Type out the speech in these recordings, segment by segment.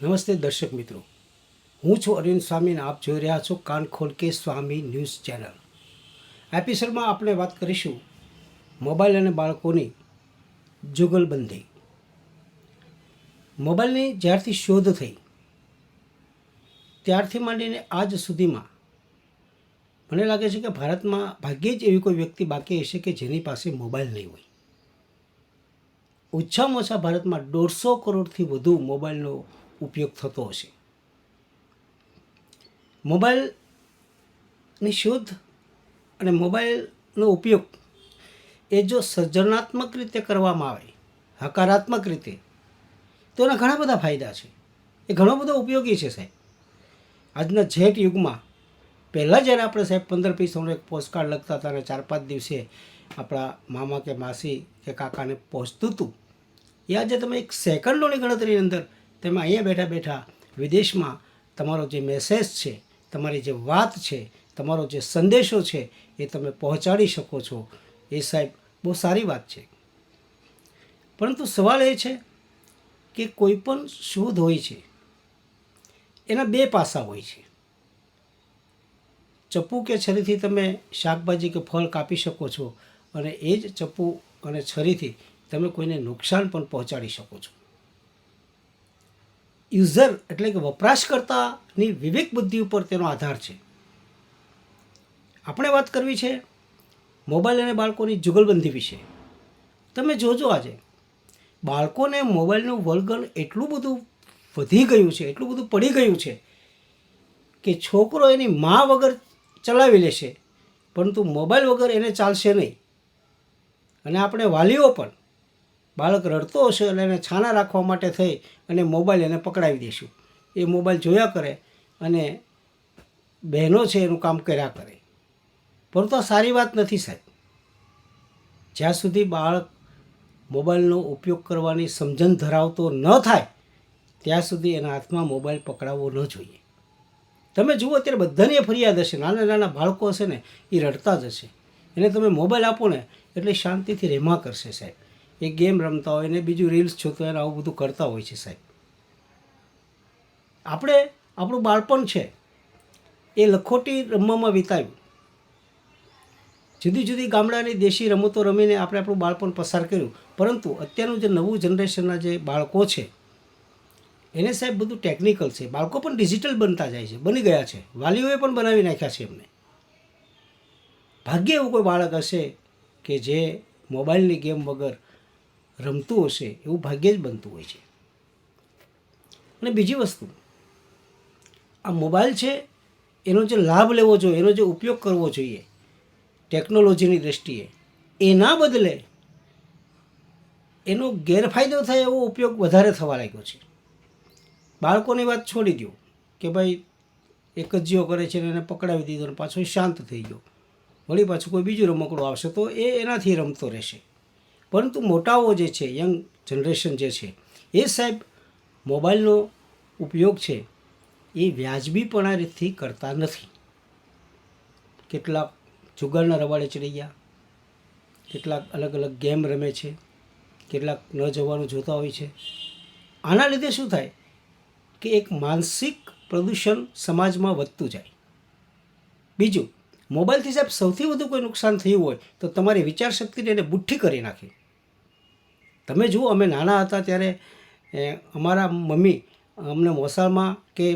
નમસ્તે દર્શક મિત્રો. હું છું અરવિંદ સ્વામી અને આપ જોઈ રહ્યા છો કાન ખોલ કે સ્વામી ન્યૂઝ ચેનલ. એપિસોડમાં આપણે વાત કરીશું મોબાઈલ અને બાળકોની જુગલબંધી. મોબાઈલની જ્યારથી શોધ થઈ, ત્યારથી માંડીને આજ સુધીમાં મને લાગે છે કે ભારતમાં ભાગ્યે જ એવી કોઈ વ્યક્તિ બાકી હશે કે જેની પાસે મોબાઈલ નહીં હોય. ઓછામાં ઓછા ભારતમાં દોઢસો કરોડથી વધુ મોબાઈલનો ઉપયોગ થતો હશે. મોબાઈલની શોધ અને મોબાઈલનો ઉપયોગ એ જો સર્જનાત્મક રીતે કરવામાં આવે, હકારાત્મક રીતે, તો એના ઘણા બધા ફાયદા છે. એ ઘણો બધો ઉપયોગી છે સાહેબ. આજના જેટ યુગમાં પહેલાં જ્યારે આપણે સાહેબ પંદર પૈસાનો એક પોસ્ટકાર્ડ લખતા હતા અને ચાર પાંચ દિવસે આપણા મામા કે માસી કે કાકાને પહોંચતું હતું, એ આજે તમે એક સેકન્ડોની ગણતરીની અંદર તમે અહીંયા બેઠા બેઠા વિદેશમાં તમારો જે મેસેજ છે, તમારી જે વાત છે, તમારો જે સંદેશો છે એ તમે પહોંચાડી શકો છો. એ સાહેબ બહુ સારી વાત છે. પરંતુ સવાલ એ છે કે કોઈ પણ શોધ હોય છે, એના બે પાસા હોય છે. ચપ્પુ કે છરીથી તમે શાકભાજી કે ફળ કાપી શકો છો અને એ જ ચપ્પુ અને છરીથી તમે કોઈને નુકસાન પણ પહોંચાડી શકો છો. યુઝર એટલે કે વપરાશકર્તાની વિવેક બુદ્ધિ ઉપર તેનો આધાર છે. આપણે વાત કરવી છે મોબાઈલ અને બાળકોની જુગલબંધી વિશે. તમે જોજો આજે, બાળકોને મોબાઈલનું વલગન એટલું બધું વધી ગયું છે, એટલું બધું પડી ગયું છે કે છોકરો એની મા વગર ચલાવી લેશે, પરંતુ મોબાઈલ વગર એને ચાલશે નહીં. અને આપણે વાલીઓ પણ બાળક રડતો હશે એટલે એને છાના રાખવા માટે થઈ અને મોબાઈલ એને પકડાવી દઈશું એ મોબાઈલ જોયા કરે અને બહેનો છે એનું કામ કર્યા કરે. પરંતુ આ સારી વાત નથી સાહેબ. જ્યાં સુધી બાળક મોબાઈલનો ઉપયોગ કરવાની સમજણ ધરાવતો ન થાય, ત્યાં સુધી એના હાથમાં મોબાઈલ પકડાવવો ન જોઈએ. તમે જુઓ અત્યારે બધાની ફરિયાદ હશે, નાના નાના બાળકો હશે ને, એ રડતા જ હશે. એને તમે મોબાઈલ આપો ને, એટલે શાંતિથી રેમા કરશે સાહેબ. એ ગેમ રમતા હોય ને બીજું રીલ્સ જોતા હોય આવું બધું કરતા હોય છે સાહેબ. આપણે, આપણું બાળપણ છે. એ લખોટી રમવામાં વિતાવ્યું જુદી જુદી ગામડાની દેશી રમતો રમીને આપણે આપણું બાળપણ પસાર કર્યું. પરંતુ અત્યારનું જે નવું જનરેશનના જે બાળકો છે, એને સાહેબ બધું ટેકનિકલ છે. બાળકો પણ ડિજિટલ બનતા જાય છે, બની ગયા છે. વાલીઓએ પણ બનાવી નાખ્યા છે એમને. ભાગ્ય એવું કોઈ બાળક હશે કે જે મોબાઈલની ગેમ વગર રમતું હશે એવું ભાગ્યે જ બનતું હોય છે. અને બીજી વસ્તુ, આ મોબાઈલ છે, એનો જે લાભ લેવો જોઈએ, એનો જે ઉપયોગ કરવો જોઈએ ટેકનોલોજીની દૃષ્ટિએ એના બદલે એનો ગેરફાયદો થાય એવો ઉપયોગ વધારે થવા લાગ્યો છે. બાળકોની વાત છોડી દો કે ભાઈ, એક જ જીઓ કરે છે ને એને પકડાવી દીધો અને પાછો શાંત થઈ ગયો. વળી પાછું કોઈ બીજું રમકડું આવશે તો એ એનાથી રમતો રહેશે. પરંતુ મોટાઓ જે છે, યંગ જનરેશન જે છે, એ સાહેબ મોબાઈલનો ઉપયોગ છે, એ વ્યાજબીપણા રીતથી કરતા નથી. કેટલાક જુગારના રવાડે ચડી ગયા, કેટલાક અલગ અલગ ગેમ રમે છે, કેટલાક ન જવાનું જોતા હોય છે. આના લીધે શું થાય કે એક માનસિક પ્રદૂષણ સમાજમાં વધતું જાય. બીજું, મોબાઈલથી સાહેબ સૌથી વધુ કોઈ નુકસાન થયું હોય તો તમારી વિચારશક્તિને એને બુઠ્ઠી કરી નાખી. તમે જુઓ, અમે નાના હતા ત્યારે અમારા મમ્મી અમને મોસાળમાં કે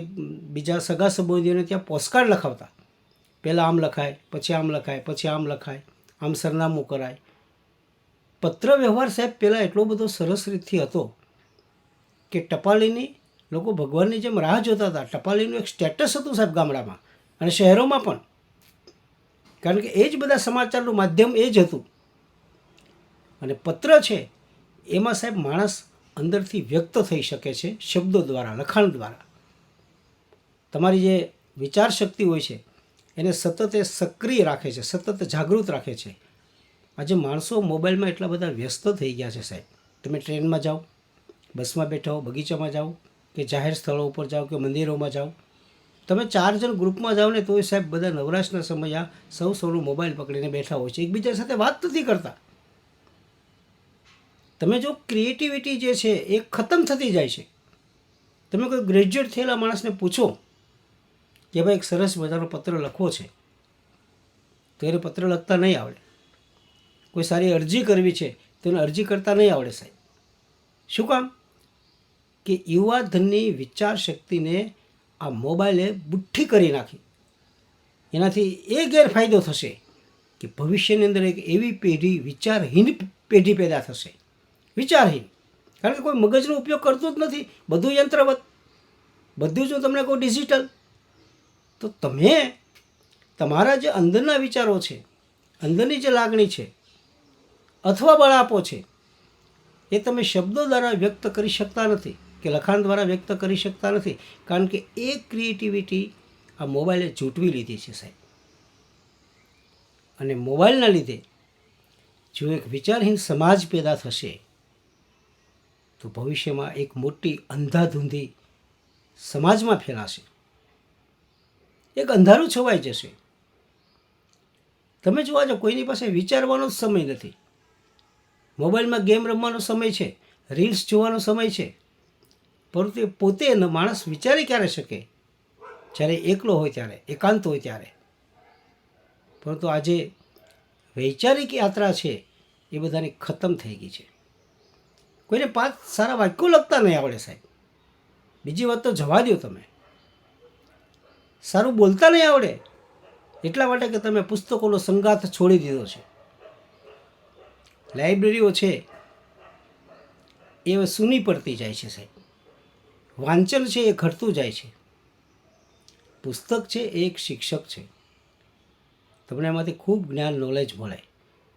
બીજા સગા સંબંધીઓને ત્યાં પોસ્ટકાર્ડ લખાવતા. પહેલાં આમ લખાય, પછી આમ લખાય, પછી આમ લખાય, આમ સરનામું કરાય. પત્ર વ્યવહાર સાહેબ પહેલાં એટલો બધો સરસ રીતથી હતો કે ટપાલીની, લોકો ભગવાનની જેમ રાહ જોતા હતા. ટપાલીનું એક સ્ટેટસ હતું સાહેબ ગામડામાં અને શહેરોમાં પણ. કારણ કે એ જ બધા સમાચારનું માધ્યમ એ જ હતું. અને પત્ર છે એમાં સાહેબ માણસ અંદરથી વ્યક્ત થઈ શકે છે શબ્દો દ્વારા, લખાણ દ્વારા. તમારી જે વિચાર શક્તિ હોય છે, એને સતત એ સક્રિય રાખે છે, સતત જાગૃત રાખે છે. આજે માણસો મોબાઈલમાં એટલા બધા વ્યસ્ત થઈ ગયા છે સાહેબ. તમે ટ્રેનમાં જાઓ, બસમાં બેઠા હો, બગીચામાં જાઓ, કે જાહેર સ્થળો ઉપર જાઓ, કે મંદિરોમાં જાઓ. તમે ચાર જણ ગ્રુપમાં જાઓ ને તોય સાહેબ બધા નવરાશના સમય આ સૌ સૌનો મોબાઈલ પકડીને બેઠા હોય છે. એકબીજા સાથે વાત નથી કરતા. તમે જો ક્રિએટિવિટી જે છે એ ખતમ થતી જાય છે. તમે કોઈ ગ્રેજ્યુએટ થયેલા માણસને પૂછો કે ભાઈ એક સરસ મજાનો પત્ર લખવો છે. તો એને પત્ર લખતા નહીં આવડે. કોઈ સારી અરજી કરવી છે તો એને અરજી કરતા નહીં આવડે સાહેબ. શું કામ? કે યુવા ધનની વિચાર શક્તિને આ મોબાઈલે બુઠ્ઠી કરી નાખી. એનાથી એ ગેરફાયદો થશે કે ભવિષ્યની અંદર એક એવી પેઢી વિચારહીન પેઢી પેદા થશે. વિચારહીન. કારણ કે કોઈ મગજનો ઉપયોગ કરતું જ નથી. બધું યંત્રવત. બધું જો તમને કહું ડિજિટલ તો તમે, તમારા જે અંદરના વિચારો છે, અંદરની જે લાગણી છે, અથવા બળ આપો છે, એ તમે શબ્દો દ્વારા વ્યક્ત કરી શકતા નથી કે લખાણ દ્વારા વ્યક્ત કરી શકતા નથી. કારણ કે એ ક્રિએટિવિટી આ મોબાઈલે જૂટવી લીધી છે સાહેબ. અને મોબાઈલના લીધે જો એક વિચારહીન સમાજ પેદા થશે તો ભવિષ્યમાં એક મોટી અંધાધૂંધી સમાજમાં ફેલાશે. એક અંધારું છવાઈ જશે. તમે જોવા જાઓ કોઈની પાસે વિચારવાનો જ સમય નથી. મોબાઈલમાં ગેમ રમવાનો સમય છે, રીલ્સ જોવાનો સમય છે. પરંતુ એ પોતે માણસ વિચારી ક્યારે શકે? જ્યારે એકલો હોય ત્યારે, એકાંત હોય ત્યારે. પરંતુ આજે વૈચારિક યાત્રા છે, એ બધાની ખતમ થઈ ગઈ છે. કોઈને પાંચ સારા વાક્યો લખતા નહીં આવડે સાહેબ. બીજી વાત તો જવા દો તમે. સારું બોલતા નહીં આવડે. એટલા માટે કે તમે પુસ્તકોનો સંગાથ છોડી દીધો છે. લાઇબ્રેરીઓ છે. એ સૂની પડતી જાય છે સાહેબ. વાંચન છે એ ઘટતું જાય છે. પુસ્તક છે એ એક શિક્ષક છે. તમને એમાંથી ખૂબ જ્ઞાન નોલેજ મળે.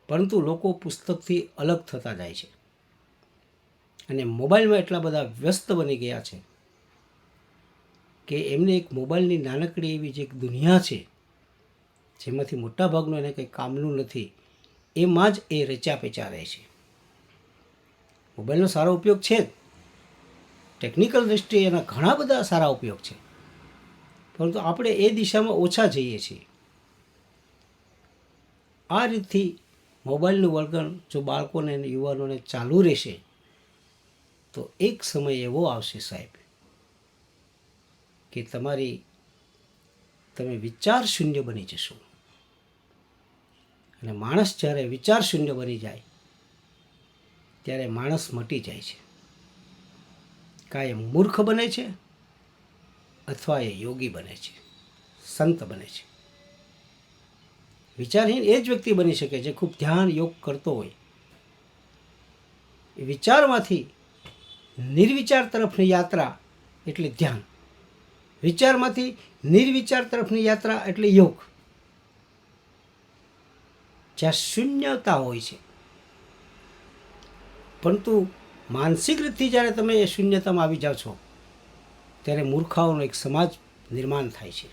પરંતુ લોકો પુસ્તકથી અલગ થતા જાય છે. અને મોબાઈલમાં એટલા બધા વ્યસ્ત બની ગયા છે કે એમને એક મોબાઈલની નાનકડી એવી જે એક દુનિયા છે, જેમાંથી મોટાભાગનું એને કંઈ કામનું નથી, એમાં જ એ રચ્યા પેચા રહે છે. મોબાઈલનો સારો ઉપયોગ છે જ. ટેકનિકલ દૃષ્ટિએ એના ઘણા બધા સારા ઉપયોગ છે. પરંતુ આપણે એ દિશામાં ઓછા જઈએ છીએ. આ રીતથી મોબાઈલનું વળગણ જો બાળકોને અને યુવાનોને ચાલુ રહેશે તો એક સમય એવો આવશે સાહેબ કે તમારી તમે વિચાર શૂન્ય બની જશો. અને માણસ જ્યારે વિચાર શૂન્ય બની જાય, ત્યારે માણસ મટી જાય છે. કાંઈ મૂર્ખ બને છે અથવા એ યોગી બને છે, સંત બને છે. વિચારહીન એ જ વ્યક્તિ બની શકે જે ખૂબ ધ્યાન યોગ કરતો હોય. એ વિચારમાંથી નિર્વિચાર તરફની યાત્રા એટલે ધ્યાન. વિચારમાંથી નિર્વિચાર તરફની યાત્રા એટલે યોગ. જ્યાં શૂન્યતા હોય છે. પરંતુ માનસિક રીતથી જ્યારે તમે એ શૂન્યતામાં આવી જાઓ છો, ત્યારે મૂર્ખાઓનો એક સમાજ નિર્માણ થાય છે.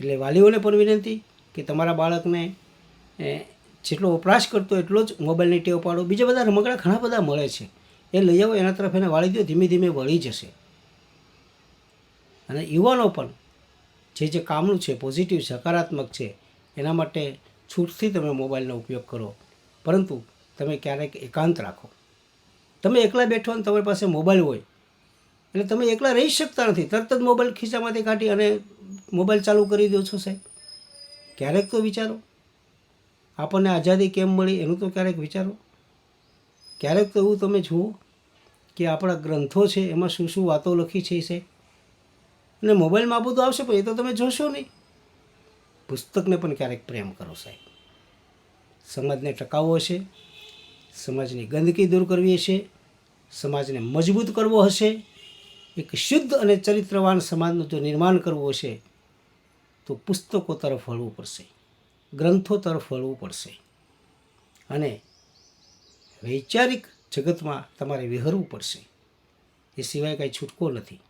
એટલે વાલીઓને પણ વિનંતી કે તમારા બાળકને જેટલો વપરાશ કરતો એટલો જ મોબાઈલની ટેવ પાડો. બીજા બધા રમકડા ઘણા બધા મળે છે. એ લઈ આવો, એના તરફ એને વાળી દો, ધીમે ધીમે વળી જશે. અને યુવાનો પણ જે જે કામનું છે પોઝિટિવ સકારાત્મક છે, એના માટે છૂટથી તમે મોબાઈલનો ઉપયોગ કરો. પરંતુ તમે ક્યારેક એકાંત રાખો. તમે એકલા બેઠો અને તમારી પાસે મોબાઈલ હોય, એટલે તમે એકલા રહી શકતા નથી. તરત જ મોબાઈલ ખિસ્સામાંથી કાઢી અને મોબાઈલ ચાલુ કરી દો છો સાહેબ. ક્યારેક તો વિચારો. આપણને આઝાદી કેમ મળી એનું તો ક્યારેક વિચારો. ક્યારેક તો એવું તમે જુઓ કે આપણા ગ્રંથો છે, એમાં શું શું વાતો લખી છે છે અને મોબાઈલમાં આપું તો આવશે પણ એ તો તમે જોશો નહીં. પુસ્તકને પણ ક્યારેક પ્રેમ કરો સાહેબ. સમાજને ટકાવવો હશે, સમાજની ગંદકી દૂર કરવી હશે, સમાજને મજબૂત કરવો હશે, એક શુદ્ધ અને ચરિત્રવાન સમાજનું જો નિર્માણ કરવું હશે, તો પુસ્તકો તરફ વળવું પડશે, ગ્રંથો તરફ વળવું પડશે. અને વૈચારિક જગતમાં તમારે વિહરવું પડશે. એ સિવાય કાંઈ છૂટકો નથી.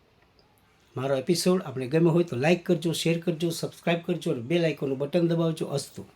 મારો એપિસોડ આપણે ગમ્યો હોય તો લાઈક કરજો શેર કરજો સબસ્ક્રાઈબ કરજો અને બે લાઇકોનું બટન દબાવજો અસ્તુ.